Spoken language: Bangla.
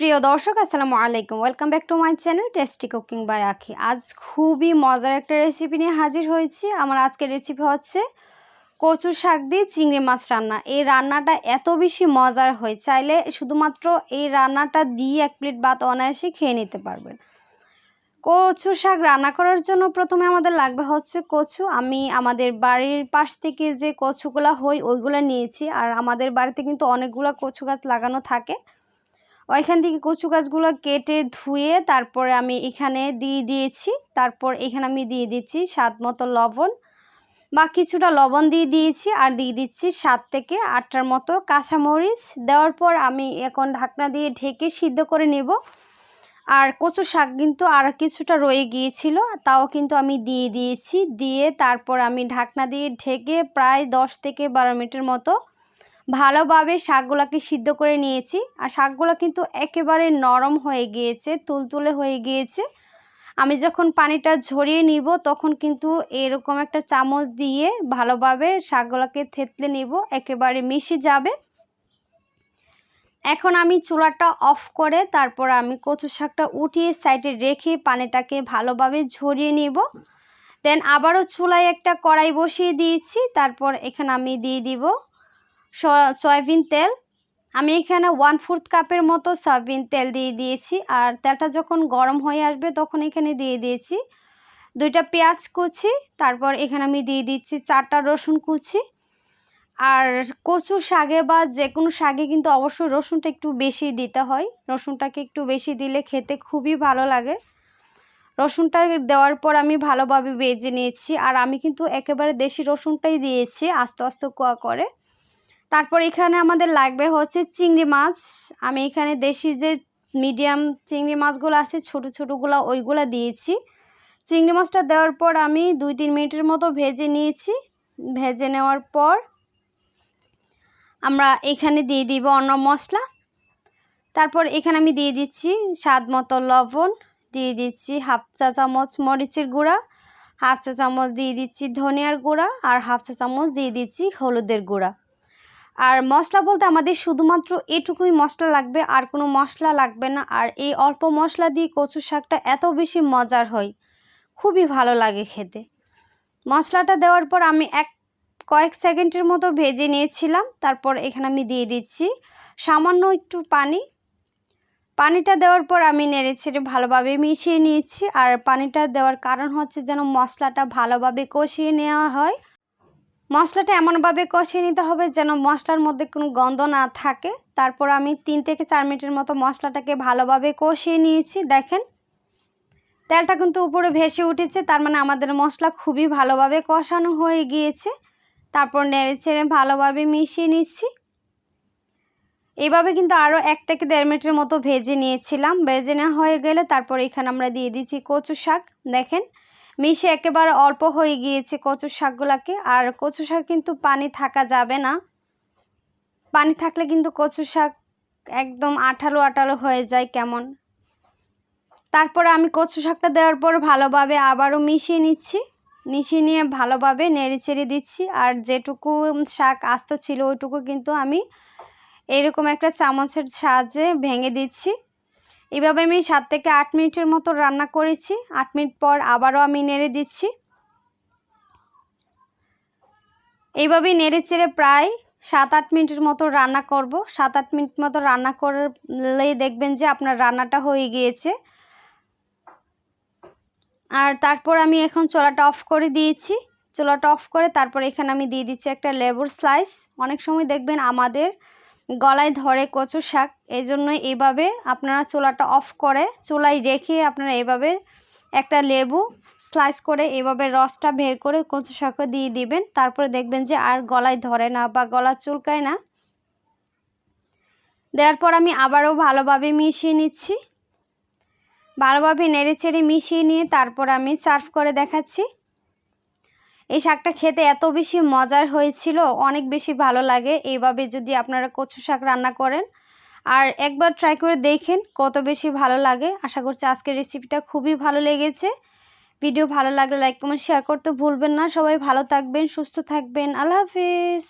প্রিয় দর্শক, আসসালামু আলাইকুম। Welcome back to my channel tasty cooking by Akhi আজ খুবই মজার একটা রেসিপি নিয়ে হাজির হয়েছি। আমার আজকের রেসিপি হচ্ছে কচু শাক দিয়ে চিংড়ি মাছ রান্না। এই রান্নাটা এত বেশি মজার হয়, চাইলে শুধুমাত্র এই রান্নাটা দিয়ে এক প্লেট ভাত অনায়াসে খেয়ে নিতে পারবেন। কচু শাক রান্না করার জন্য প্রথমে আমাদের লাগবে হচ্ছে কচু। আমি আমাদের বাড়ির পাশ থেকে যে কচুগুলো হয়, ওইগুলো নিয়েছি। আর আমাদের বাড়িতে কিন্তু অনেকগুলো কচু গাছ লাগানো থাকে। ওইখান থেকে কচু গাছগুলো কেটে ধুয়ে তারপরে আমি এখানে দিয়ে দিয়েছি। তারপর এখানে আমি দিয়ে দিচ্ছি স্বাদ মতো লবণ। বা কিছুটা লবণ দিয়ে দিয়েছি আর দিয়ে দিচ্ছি সাত থেকে আটটার মতো কাঁচামরিচ। দেওয়ার পর আমি এখন ঢাকনা দিয়ে ঢেকে সিদ্ধ করে নেব। আর কচু শাক কিন্তু আর কিছুটা রয়ে গিয়েছিল, তাও কিন্তু আমি দিয়ে দিয়েছি। দিয়ে তারপর আমি ঢাকনা দিয়ে ঢেকে প্রায় দশ থেকে বারো মিনিটের মতো ভালোভাবে শাকগুলোকে সিদ্ধ করে নিয়েছি। আর শাকগুলো কিন্তু একেবারে নরম হয়ে গিয়েছে, তুলতুলে হয়ে গিয়েছে। আমি যখন পানিটা ঝরিয়ে নিব, তখন কিন্তু এরকম একটা চামচ দিয়ে ভালোভাবে শাকগুলোকে থেতলে নিব, একেবারে মিশে যাবে। এখন আমি চুলাটা অফ করে তারপর আমি কচু শাকটা উঠিয়ে সাইডে রেখে পানিটাকে ভালোভাবে ঝরিয়ে নিব। দেন আবারও চুলায় একটা কড়াই বসিয়ে দিয়েছি, তারপর এখানে আমি দিয়ে দিব সয়াবিন তেল। আমি এখানে ওয়ান ফোর্থ কাপের মতো সয়াবিন তেল দিয়ে দিয়েছি। আর তেলটা যখন গরম হয়ে আসবে, তখন এখানে দিয়ে দিয়েছি দুইটা পেঁয়াজ কুচি। তারপর এখানে আমি দিয়ে দিচ্ছি চারটা রসুন কুচি। আর কচু শাকে বা যে কোনো শাকে কিন্তু অবশ্যই রসুনটা একটু বেশি দিতে হয়। রসুনটাকে একটু বেশি দিলে খেতে খুবই ভালো লাগে। রসুনটা দেওয়ার পর আমি ভালোভাবে বেজে নিয়েছি। আর আমি কিন্তু একেবারে দেশি রসুনটাই দিয়েছি আস্তে আস্তে কোয়া করে। তারপর এখানে আমাদের লাগবে হচ্ছে চিংড়ি মাছ। আমি এখানে দেশি যে মিডিয়াম চিংড়ি মাছগুলো আছে, ছোট ছোটোগুলো ওইগুলো দিয়েছি। চিংড়ি মাছটা দেওয়ার পর আমি দুই তিন মিনিটের মতো ভেজে নিয়েছি। ভেজে নেওয়ার পর আমরা এখানে দিয়ে দিব অন্য মশলা। তারপর এখানে আমি দিয়ে দিচ্ছি স্বাদ মতো লবণ, দিয়ে দিচ্ছি হাফ চা চামচ মরিচের গুঁড়া, হাফ চা চামচ দিয়ে দিচ্ছি ধনিয়ার গুঁড়া আর হাফ চা চামচ দিয়ে দিচ্ছি হলুদের গুঁড়া। আর মশলা বলতে আমাদের শুধুমাত্র এটুকুই মশলা লাগবে, আর কোনো মশলা লাগবে না। আর এই অল্প মশলা দিয়ে কচু শাকটা এত বেশি মজার হয়, খুবই ভালো লাগে খেতে। মশলাটা দেওয়ার পর আমি এক, কয়েক সেকেন্ডের মতো ভেজে নিয়েছিলাম। তারপর এখানে আমি দিয়ে দিচ্ছি সামান্য একটু পানি। পানিটা দেওয়ার পর আমি নেড়ে ছেড়ে ভালোভাবে মিশিয়ে নিয়েছি। আর পানিটা দেওয়ার কারণ হচ্ছে যেন মশলাটা ভালোভাবে কষিয়ে নেওয়া হয়। মশলাটা এমনভাবে কষিয়ে নিতে হবে যেন মশলার মধ্যে কোনো গন্ধ না থাকে। তারপর আমি তিন থেকে চার মিনিটের মতো মশলাটাকে ভালোভাবে কষিয়ে নিয়েছি, দেখেন। তেলটা কিন্তু উপরে ভেসে উঠেছে, তার মানে আমাদের মশলা খুবই ভালোভাবে কষানো হয়ে গিয়েছে। তারপর নেড়ে ছেড়ে ভালোভাবে মিশিয়ে নিচ্ছি। এইভাবে কিন্তু আরও এক থেকে দেড় মিনিটের মতো ভেজে নিয়েছিলাম। ভেজে নেওয়া হয়ে গেলে তারপর এখানে আমরা দিয়ে দিচ্ছি কচু শাক দেখেন। মিশে একেবারে অল্প হয়ে গিয়েছে কচু শাকগুলোকে। আর কচু শাক কিন্তু পানি থাকা যাবে না। পানি থাকলে কিন্তু কচু শাক একদম আঠালো আঠালো হয়ে যায় কেমন। তারপরে আমি কচু শাকটা দেওয়ার পর ভালোভাবে আবারও মিশিয়ে নিচ্ছি। মিশিয়ে নিয়ে ভালোভাবে নেড়ে চেড়ে দিচ্ছি। আর যেটুকু শাক আস্ত ছিল ওইটুকু কিন্তু আমি এরকম একটা চামচের সাহায্যে ভেঙে দিচ্ছি। এভাবে আমি সাত থেকে আট মিনিটের মতো রান্না করেছি। আট মিনিট পর আবারও আমি নেড়ে দিচ্ছি। এইভাবেই নেড়ে চেড়ে প্রায় সাত আট মিনিটের মতো রান্না করব। সাত আট মিনিট মতো রান্না করলেই দেখবেন যে আপনার রান্নাটা হয়ে গিয়েছে। আর তারপর আমি এখন চোলাটা অফ করে দিয়েছি। চোলাটা অফ করে তারপর এখানে আমি দিয়ে দিচ্ছি একটা লেবুর স্লাইস। অনেক সময় দেখবেন আমাদের গলায় ধরে কচু শাক এই জন্য এইভাবে আপনারা চুলাটা অফ করে, চুলায় রেখে আপনারা এভাবে একটা লেবু স্লাইস করে এভাবে রসটা বের করে কচু শাকও দিয়ে দিবেন। তারপরে দেখবেন যে আর গলায় ধরে না বা গলা চুলকায় না। দেওয়ার পর আমি আবারও ভালোভাবে মিশিয়ে নিচ্ছি। ভালোভাবে নেড়ে চেড়ে মিশিয়ে নিয়ে তারপর আমি সার্ভ করে দেখাচ্ছি। এই শাকটা খেতে এত বেশি মজার হয়েছিল, অনেক বেশি ভালো লাগে। এইভাবে যদি আপনারা কচু শাক রান্না করেন, আর একবার ট্রাই করে দেখেন কত বেশি ভালো লাগে। আশা করছি আজকের রেসিপিটা খুবই ভালো লেগেছে। ভিডিও ভালো লাগলে লাইক কমেন্ট শেয়ার করতে ভুলবেন না। সবাই ভালো থাকবেন, সুস্থ থাকবেন। আল্লাহ হাফিজ।